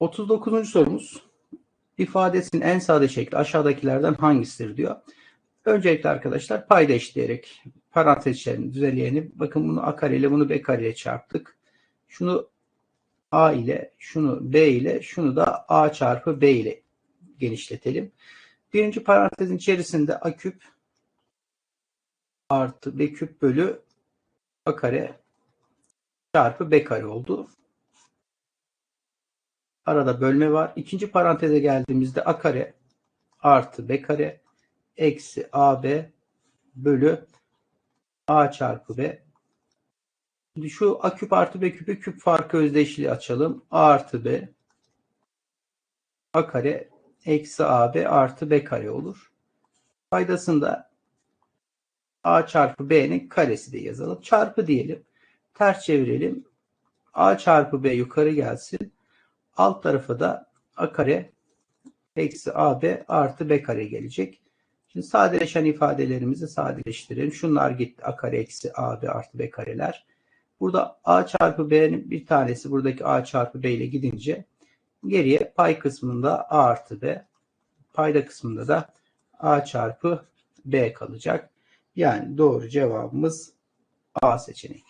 39. sorumuz ifadesinin en sade şekli aşağıdakilerden hangisidir diyor. Öncelikle arkadaşlar payda eşitleyerek parantez içerisinde düzenleyelim. Bakın bunu a kare ile bunu b kare çarptık. Şunu a ile, şunu b ile, şunu da a çarpı b ile genişletelim. Birinci parantezin içerisinde a küp artı b küp bölü a kare çarpı b kare oldu. Arada bölme var. İkinci paranteze geldiğimizde a kare artı b kare eksi ab bölü a çarpı b. Şimdi şu a küp artı b küpü küp farkı özdeşliği açalım. a artı b a kare eksi ab artı b kare olur. Faydasında a çarpı b'nin karesi de yazalım. Çarpı diyelim. Ters çevirelim. a çarpı b yukarı gelsin. Alt tarafa da a kare eksi ab artı b kare gelecek. Şimdi sadeleşen ifadelerimizi sadeleştirelim. Şunlar gitti. a kare eksi ab artı b kareler. Burada a çarpı b'nin bir tanesi buradaki a çarpı b ile gidince geriye pay kısmında a artı b payda kısmında da a çarpı b kalacak. Yani doğru cevabımız A seçeneği.